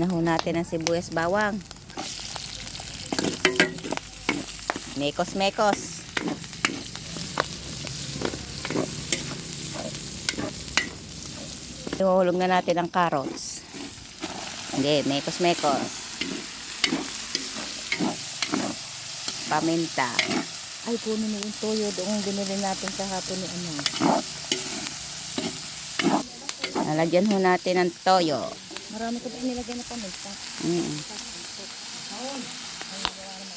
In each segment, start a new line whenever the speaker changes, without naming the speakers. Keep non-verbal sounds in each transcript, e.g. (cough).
Na ho natin ng sibuyas bawang. Mekos mekos. Ihuhulog na natin ang carrots. Hindi, mekos mekos. Paminta. Ay, puno na yung toyo doon binili natin sa hapon ni ano. Nalagyan ho natin ng toyo.
Marami ko pa nilagay na paminta.
Mm.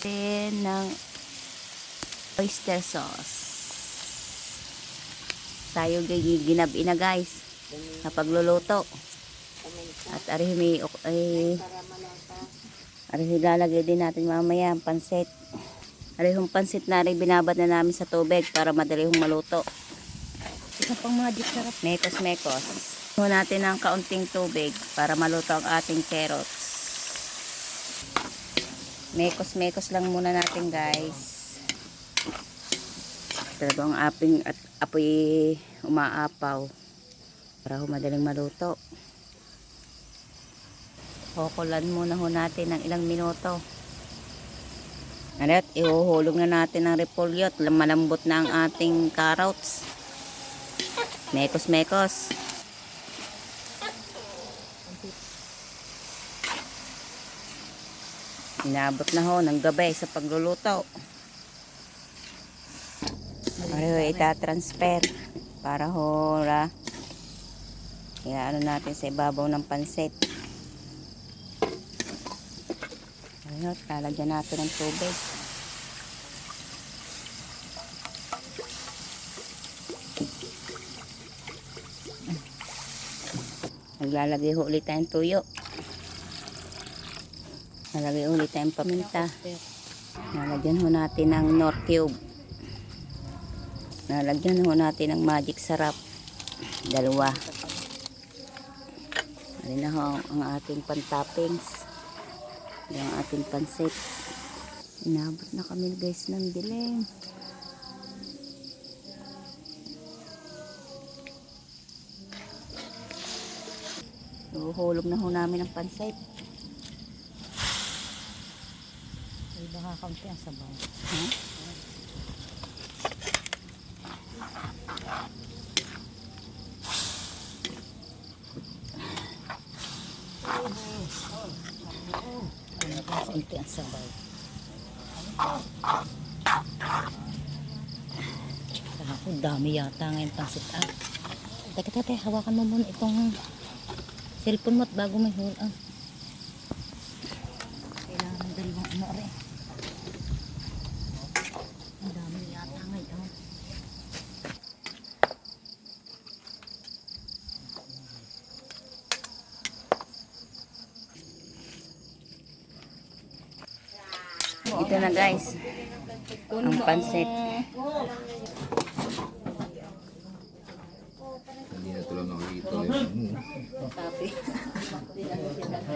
Then, ng oyster sauce. Tayo ginabi na guys sa pagluluto. At arihimi ay arihi lalagay din natin mamaya ang pansit. Arihong pansit na rin binabad na namin sa tubig para madali hong maluto.
Isa pang magic sarap.
Mekos mekos. Huwag natin ng kaunting tubig para maluto ang ating carrots. Mekos mekos lang muna natin guys. Talagang aping at apoy umaapaw para madaling maluto. Kukulan muna ho natin ng ilang minuto. At ihuhulog na natin ng repolyo at malambot na ang ating carrots. Mekos Inabot na ho ng gabay sa pagluluto. Pareho itatransfer para ho ra ano natin sa ibabaw ng pansit. Ayun, lalagyan natin ng tubig. Naglalagay ho ulit tayong tuyo. Nalagay ulit tayong paminta. Nalagyan ho natin ng nor cube. Nalagyan ho natin ng magic sarap. Dalawa. Alin na ho ang ating pantoppings. Yung ating pansit. Inabot na kami guys ng dilim. Huhulog na ho namin ang pansit.
Ay, baka kaunti ang sabaw.
Ha?
Kaunti ang sabaw. Ako, dami yata ngayon pansit ah. Teka, teka, hawakan mo muna itong cellphone mo at bago may hul ah. Kailangan ng dalawang ano rin. Ang dami yata ngayon.
Ito na guys. Ang pansit.
Hindi na tulang nakikita yung ano.
Tapi. (laughs)